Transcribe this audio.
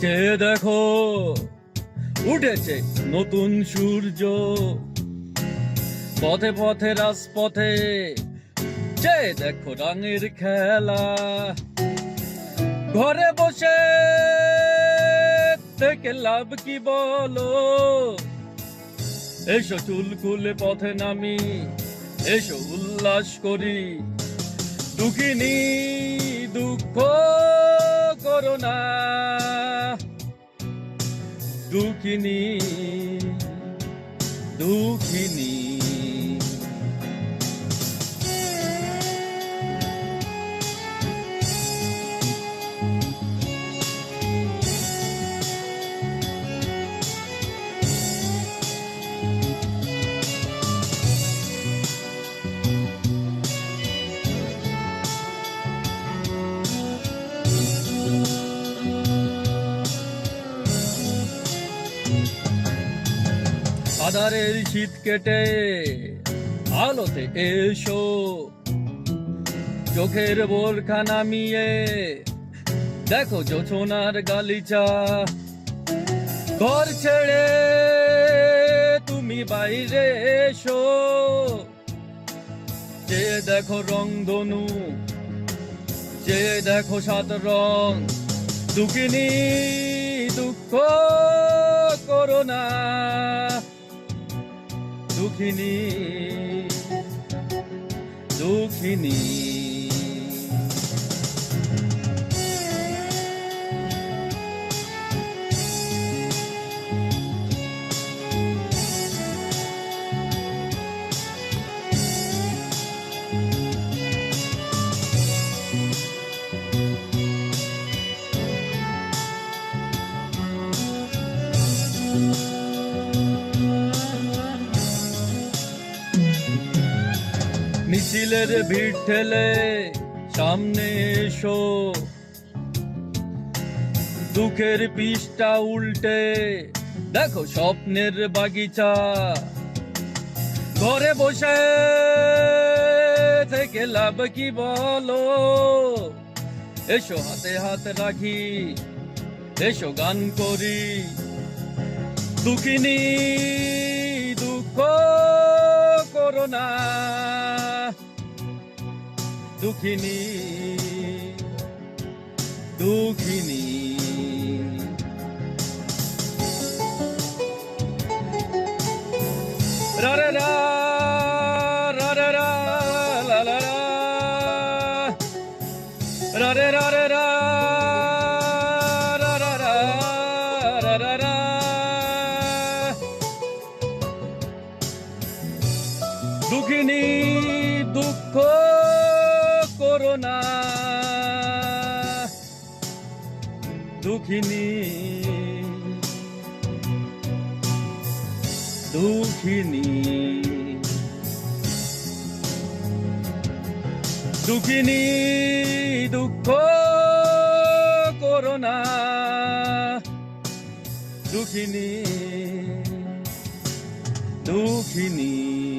যে দেখো, উঠেছে নতুন সূর্য। পথে পথে, রাজপথে, যে দেখো রঙের খেলা। ঘরে বসে থেকে লাভ কি বলো? এসো চুল খুলে পথে নামি, এসো উল্লাস করি। দুঃখিনী, দুঃখ করো না দুঃখিনী। আধারের শীত কেটে আলোতে এসো। চোখের বোরখা নামিয়ে দেখো জোছনার গালিচা। ঘর ছেড়ে তুমি বাইরে এসো। যে দেখো রং ধনু, যে দেখো সাত রং করো না দুঃখিনী দুঃখিনী। মিছিলের ভিড় ঠেলে সামনে এসো। দুঃখের পিসটা উল্টে, দেখো স্বপ্নের বাগিচা। ঘরে বসে থেকে লাভ কি বলো? এসো হাতে হাত রাখি, এসো গান করি। দুঃখিনী দুঃখিনী দুঃখিনী দুঃখিনী দুঃখ করো না। দুঃখিনী। দুঃখিনী। দুঃখিনী দুঃখ করো না। দুঃখিনী দুঃখিনী।